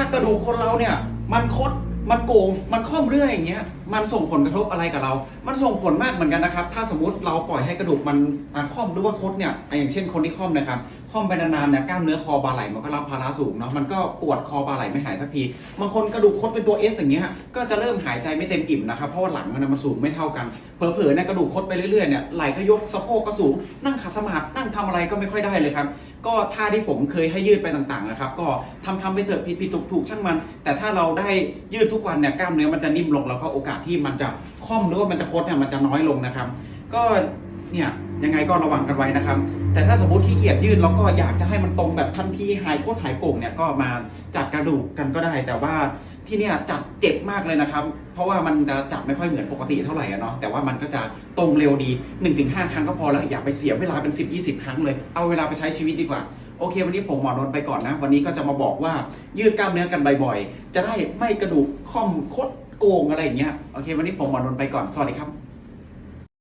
ถ้ากระดูกคนเราเนี่ย มันคดมันโกงมันค่อมเรื่อยอย่างเงี้ย มันส่งผลกระทบอะไรกับเรา มันส่งผลมากเหมือนกันนะครับ ถ้าสมมติเราปล่อยให้กระดูกมันค่อมหรือว่าคดเนี่ย อย่างเช่นคนที่ค่อมนะครับ ค่อมไปนานๆเนี่ยกล้ามเนื้อคอบาไหล่มันก็รับภาระสูงเนาะ มันก็ปวดคอบาไหล่ไม่หายสักที บางคนกระดูกคดเป็นตัว S อย่างเงี้ย ก็จะเริ่มหายใจไม่เต็มอิ่มนะครับ เพราะว่าหลังมันมันสูงไม่เท่ากัน เผลอๆเนี่ยกระดูกคดไปเรื่อยๆเนี่ย ไหล่ก็ยกสะโพกก็สูง นั่งขัดสมาธิ นั่งทำอะไรก็ไม่ค่อยได้เลยครับ ก็ท่าที่ผมเคยให้ยืดไปต่างๆนะครับ ก็ทำทำไปเถอะผิดๆถูกๆช่างมัน แต่ถ้าเราได้ยืดทุกวันเนี่ยกล้ามเนื้อมันจะนิ่มลงแล้วก็โอกาสที่มันจะค่อมหรือว่ามันจะคดเนี่ยมันจะน้อยลงนะครับ ก็เนี่ยยังไงก็ระวังกันไว้นะครับ แต่ถ้าสมมติขี้เกียจยืดแล้วก็อยากจะให้มันตรงแบบทันทีหายโคตรหายโก่งเนี่ยก็มาจัดกระดูกกันก็ได้ แต่ว่าที่เนี่ยจัดเจ็บมากเลยนะครับ เพราะว่ามันจะจับไม่ค่อยเหมือนปกติเท่าไหร่อะเนาะแต่ว่ามันก็จะตรงเร็วดี 1-5 ครั้งก็พอแล้วอย่าไปเสียเวลาเป็น 10-20 ครั้งเลย เอาเวลาไปใช้ชีวิตดีกว่าโอเค วันนี้ผมหมอนนไปก่อนนะ วันนี้ก็จะมาบอกว่ายืดกล้ามเนื้อกันบ่อยๆ จะได้ไม่กระดูกค่อมคด โกงอะไรอย่างเงี้ยโอเค วันนี้ผมหมอนนท์ไปก่อนสวัสดีครับ